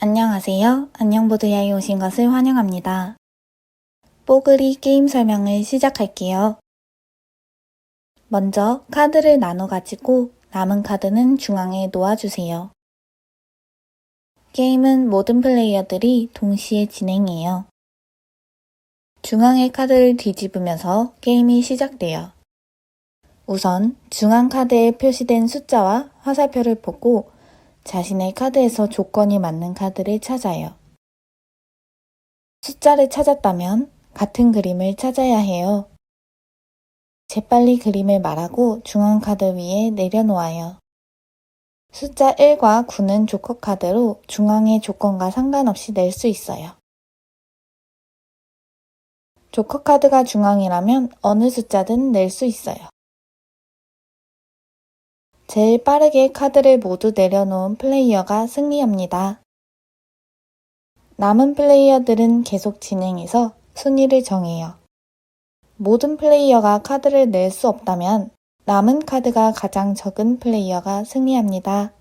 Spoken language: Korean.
안녕하세요. 안녕보드야에 오신 것을 환영합니다. 뽀글이 게임 설명을 시작할게요. 먼저 카드를 나눠 가지고 남은 카드는 중앙에 놓아주세요. 게임은 모든 플레이어들이 동시에 진행해요. 중앙의 카드를 뒤집으면서 게임이 시작돼요. 우선 중앙 카드에 표시된 숫자와 화살표를 보고 자신의 카드에서 조건이 맞는 카드를 찾아요. 숫자를 찾았다면 같은 그림을 찾아야 해요. 재빨리 그림을 말하고 중앙 카드 위에 내려놓아요. 숫자 1과 9는 조커 카드로 중앙의 조건과 상관없이 낼 수 있어요. 조커 카드가 중앙이라면 어느 숫자든 낼 수 있어요. 제일 빠르게 카드를 모두 내려놓은 플레이어가 승리합니다. 남은 플레이어들은 계속 진행해서 순위를 정해요. 모든 플레이어가 카드를 낼 수 없다면 남은 카드가 가장 적은 플레이어가 승리합니다.